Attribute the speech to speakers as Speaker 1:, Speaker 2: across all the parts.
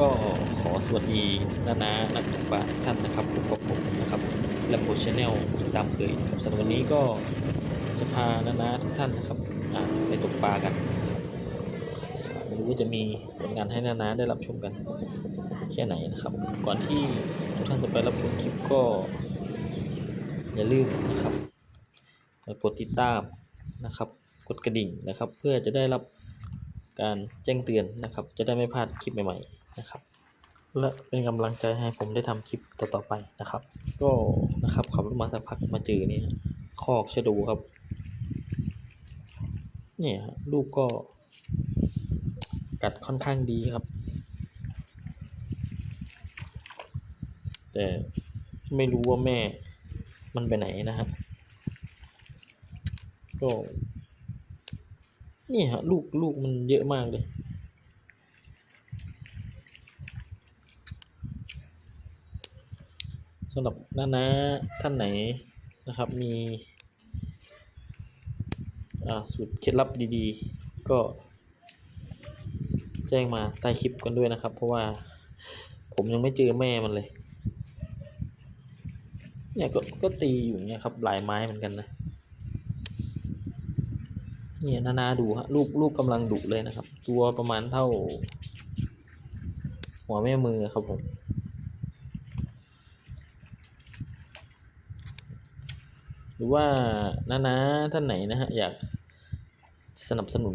Speaker 1: ก็ขอสวัสดีนานานักตกปลาท่านนะครับพบกับผมนะครับและโพชแนลอีกตามเคยครับสำหรับวันนี้ก็จะพานานาทุกท่านนะครับไปตกปลากันครับไม่รู้ว่าจะมีผลงานให้นานาได้รับชมกันแค่ไหนนะครับ ก่อนที่ทุกท่านจะไปรับชมคลิปก็ อย่าลืมนะครับกดติดตามนะครับ กดกระดิ่งนะครับ เพื่อจะได้รับ การแจ้งเตือนนะครับ จะได้ไม่พลาดคลิปใหม่ๆนะครับและเป็นกำลังใจให้ผมได้ทำคลิปต่อๆไปนะครับ ก็นะครับขับรถมาสักพักมาเจอเนี่ยคอกชะดูครับ เนี่ยลูกก็ กัดค่อนข้างดีครับ แต่ไม่รู้ว่าแม่มันไปไหนนะฮะก็ นี่ฮะลูกลูกมันเยอะมากเลย สำหรับน้านาท่านไหนนะครับมีสูตรเคล็ดลับดีๆ ก็ แจ้งมาใต้คลิปกันด้วยนะครับ เพราะว่าผมยังไม่เจอแม่มันเลย เนี่ยก็ก็ตีอยู่เงี้ยครับหลายไม้เหมือนกันนะ เนี่ยนานาดูฮะลูกลูกกำลังดุเลยนะครับ ตัวประมาณเท่า หัวแม่มือครับผมหรือว่านานาท่านไหนนะฮะอยากสนับสนุน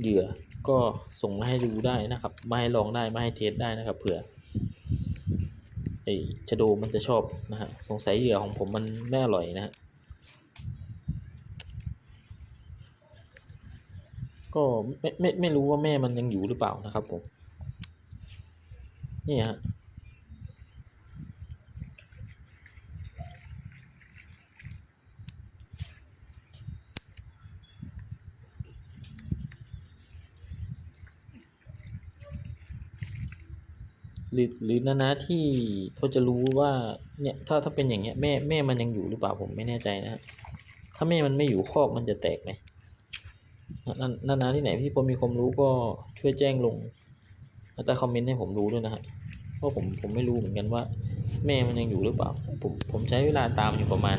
Speaker 1: เหยื่อก็ส่งมาให้ดูได้นะครับมาให้ลองได้มาให้เทสได้นะครับเผื่อไอชะโดมันจะชอบนะฮะสงสัยเหยื่อของผมมันไม่อร่อยนะฮะ ก็ไม่ไม่ไม่รู้ว่าแม่มันยังอยู่หรือเปล่านะครับผมนี่ฮะหรือหรือนานาที่พอจะรู้ว่าเนี่ยถ้าถ้าเป็นอย่างเงี้ยแม่แม่มันยังอยู่หรือเปล่าผมไม่แน่ใจนะฮะถ้าแม่มันไม่อยู่คอกมันจะแตกไหม นานานาที่ไหนที่พอมีความรู้ก็ช่วยแจ้งลงใต้คอมเมนต์ให้ผมรู้ด้วยนะฮะเพราะผมผมไม่รู้เหมือนกันว่า แม่มันยังอยู่หรือเปล่า ผมผมใช้เวลาตามอยู่ประมาณ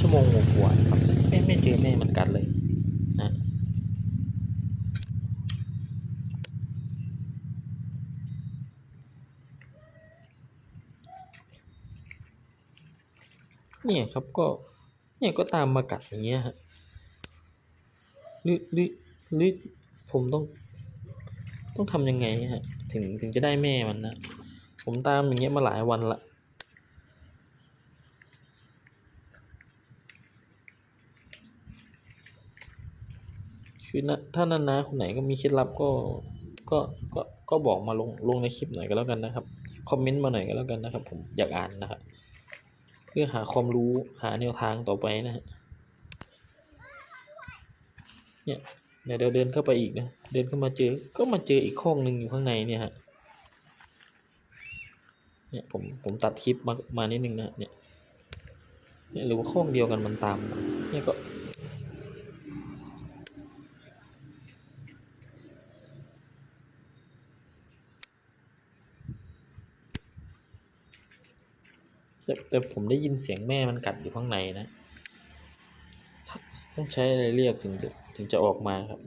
Speaker 1: ชั่วโมงกว่าครับไม่ไม่เจอแม่มันกัดเลยนะเนี่ยครับก็เนี่ยก็ตามมากัดอย่างเงี้ยฮะ หรือหรือหรือผมต้อง ต้องทำยังไงฮะ ถึงถึงจะได้แม่มันนะ ผมตามอย่างเงี้ยมาหลายวันละคือนะถ้านานาคนไหนก็มีเคล็ดลับก็ก็ก็ก็บอกมาลงลงในคลิปหน่อยก็แล้วกันนะครับ คอมเมนต์มาหน่อยก็แล้วกันนะครับ ผมอยากอ่านนะครับ เพื่อหาความรู้หาแนวทางต่อไปนะฮะ เนี่ยเดี๋ยวเดินเข้าไปอีกนะ เดินเข้ามาเจอ ก็มาเจออีกข้องหนึ่งอยู่ข้างในเนี่ยฮะ เนี่ยผมผมตัดคลิปมามานิดนึงนะเนี่ยเนี่ยหรือว่าข้องเดียวกันมันตาม เนี่ยก็ แต่แต่ผมได้ยินเสียงแม่มันกัดอยู่ข้างในนะ ต้องใช้อะไรเรียกถึงจะ ถึงจะออกมาครับ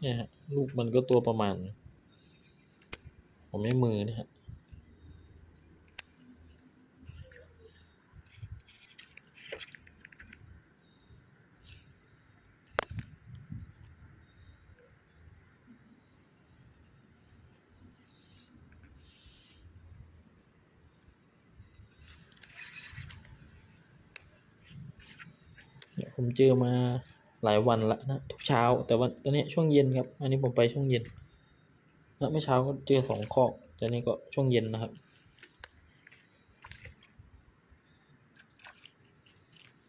Speaker 1: เนี่ยฮะลูกมันก็ตัวประมาณ ผมไม่มือนะฮะ ผมเจอมาหลายวันละนะทุกเช้า แต่ว่าตอนนี้ช่วงเย็นครับ อันนี้ผมไปช่วงเย็นแล้วเมื่อเช้าก็เจอสองคอกแต่นี่ก็ช่วงเย็นนะครับ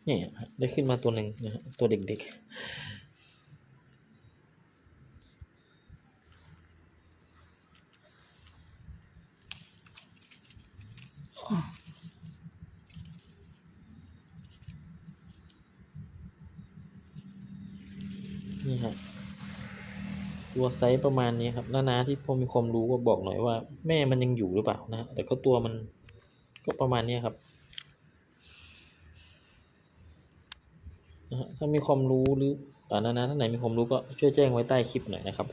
Speaker 1: นี่ได้ขึ้นมาตัวหนึ่งนะฮะตัวเด็ก นี่ครับ ตัวไซส์ประมาณนี้ครับแล้านาที่พอมีความรู้ก็บอกหน่อยว่า แม่มันยังอยู่หรือเปล่านะ แต่ก็ตัวมันก็ประมาณนี้ครับถ้ามีความรู้หรืออ่านะนะท่านไหนมีความรู้ก็ช่วยแจ้งไว้ใต้คลิปหน่อยนะครับ